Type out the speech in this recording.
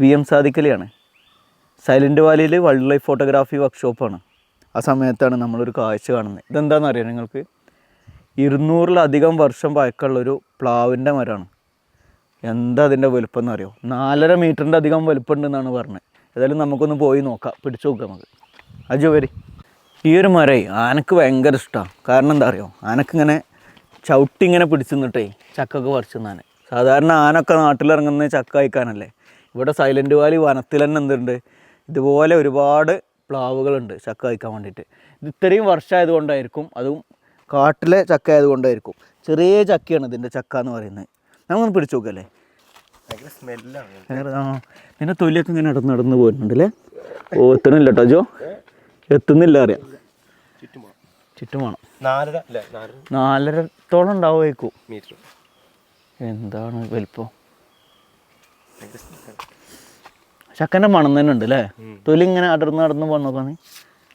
V M സാദിക്കലിയാണ് silent വാലിയിൽ wild life photography വർക്ക്ഷോപ്പാണ്. ആ സമയത്താണ് നമ്മളൊരു കാഴ്ച കാണുന്നത്. ഇതെന്താണെന്ന് അറിയാം നിങ്ങൾക്ക്? ഇരുന്നൂറിലധികം വർഷം പഴക്കമുള്ളൊരു പ്ലാവിന്റെ മരമാണ്. എന്താ അതിന്റെ വലുപ്പം എന്ന് അറിയോ നാലര മീറ്ററിന്റെ അധികം വലുപ്പമുണ്ടെന്നാണ് പറഞ്ഞത്. ഏതായാലും നമുക്കൊന്ന് പോയി നോക്കാം. പിടിച്ചു നോക്കാം നമുക്ക്. അജു വരി ഈ ഒരു മരേ ആനക്ക് ഭയങ്കര ഇഷ്ടമാണ് കാരണം എന്താ അറിയോ ആനക്കിങ്ങനെ ചവിട്ടി ഇങ്ങനെ പിടിച്ചു നിന്നിട്ടേ ചക്കൊക്കെ പറിച്ചു തിന്നാൻ. സാധാരണ ആനൊക്കെ നാട്ടിലിറങ്ങുന്നത് ചക്ക കഴിക്കാനല്ലേ ഇവിടെ സൈലന്റ് വാലി വനത്തിൽ തന്നെ എന്തുണ്ട്? ഇതുപോലെ ഒരുപാട് പ്ലാവുകളുണ്ട് ചക്ക കഴിക്കാൻ വേണ്ടിയിട്ട്. ഇത് ഇത്രയും വർഷമായതുകൊണ്ടായിരിക്കും അതും കാട്ടിലെ ചക്ക ആയതുകൊണ്ടായിരിക്കും ചെറിയ ചക്കയാണ് ഇതിന്റെ ചക്ക എന്ന് പറയുന്നത്. നമുക്കൊന്ന് പിടിച്ചു നോക്കല്ലേ? പിന്നെ ആ നിന്റെ തൊലിയൊക്കെ ഇങ്ങനെ നടന്ന് നടന്ന് പോയിട്ടുണ്ടല്ലേ ഓ എത്തണില്ല കേട്ടോ ജോ. എത്തുന്നില്ല അറിയാം. ചുറ്റും വേണം നാലര നാലര. നാലരത്തോളം ഉണ്ടാവുമായിരിക്കും. എന്താണ് വലിപ്പം? ചക്കന്റെ മണം തന്നെ ഉണ്ട് അല്ലേ തൊലി ഇങ്ങനെ അടർന്ന് അടർന്ന് പോകാൻ നോക്കാന്ന്